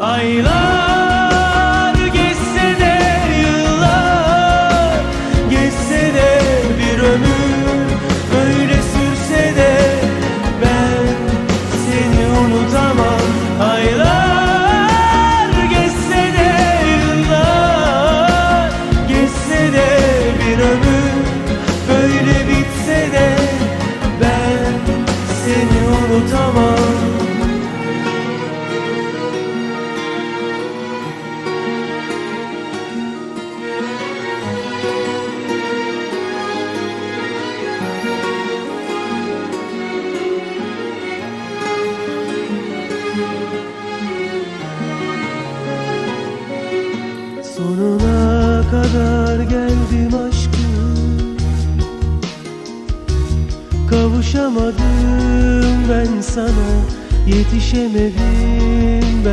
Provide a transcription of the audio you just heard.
Aylar geçse de yıllar Geçse de bir ömür Böyle sürse de ben seni unutamam. Aylar geçse de yıllar Geçse de bir ömür Böyle bitse de ben seni unutamam Sonuna kadar geldim aşkım. Kavuşamadım ben sana Yetişemedim ben